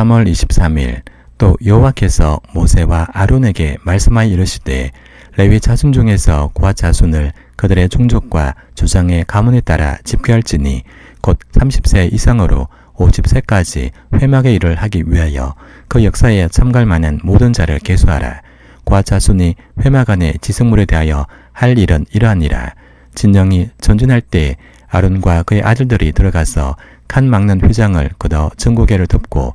3월 23일 또 여호와께서 모세와 아론에게 말씀하여 이르시되 레위 자손 중에서 고아 자손을 그들의 종족과 주장의 가문에 따라 집계할지니 곧 30세 이상으로 50세까지 회막의 일을 하기 위하여 그 역사에 참갈 만한 모든 자를 계수하라. 고아 자손이 회막 안에 지성물에 대하여 할 일은 이러하니라. 진영이 전진할 때 아론과 그의 아들들이 들어가서 칸 막는 휘장을 걷어 전고개를 덮고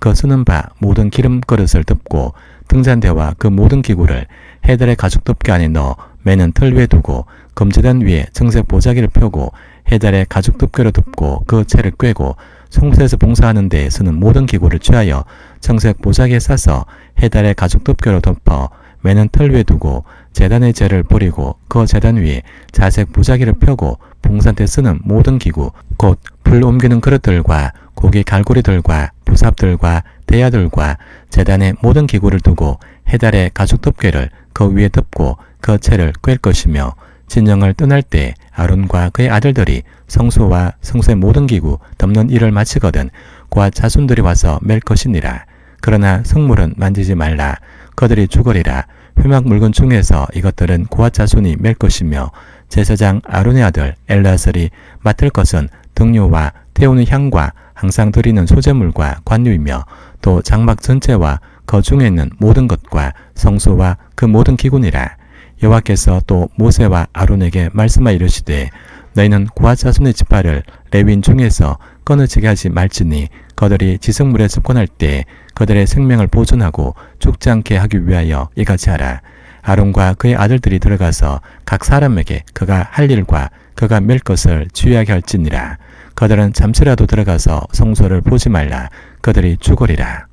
그 쓰는 바 모든 기름 그릇을 덮고 등잔대와 그 모든 기구를 해달의 가죽 덮개 안에 넣어 매는 틀 위에 두고 금지단 위에 청색 보자기를 펴고 해달의 가죽 덮개로 덮고 그 채를 꿰고 성소에서 봉사하는 데 쓰는 모든 기구를 취하여 청색 보자기에 싸서 해달의 가죽 덮개로 덮어 매는 틀 위에 두고 재단의 재를 버리고 그 재단 위에 자색 보자기를 펴고 봉사 때 쓰는 모든 기구 곧 불 옮기는 그릇들과 고기 갈고리들과 부삽들과 대야들과 재단의 모든 기구를 두고 해달의 가죽 덮개를 그 위에 덮고 그 채를 꿰 것이며 진영을 떠날 때 아론과 그의 아들들이 성소와 성소의 모든 기구 덮는 일을 마치거든 고아 자손들이 와서 맬 것이니라. 그러나 성물은 만지지 말라. 그들이 죽으리라. 회막 물건 중에서 이것들은 고아 자손이 맬 것이며 제사장 아론의 아들 엘라설이 맡을 것은 등료와 태우는 향과 항상 드리는 소재물과 관류이며 또 장막 전체와 그 중에 있는 모든 것과 성소와 그 모든 기구니라. 여호와께서 또 모세와 아론에게 말씀하여 이르시되 너희는 고아 자손의 지파를 레윈 중에서 끊어지게 하지 말지니 그들이 지성물에 접근할 때 그들의 생명을 보존하고 죽지 않게 하기 위하여 이같이 하라. 아론과 그의 아들들이 들어가서 각 사람에게 그가 할 일과 그가 맬 것을 주의하게 할지니라. 그들은 잠시라도 들어가서 성소를 보지 말라. 그들이 죽으리라.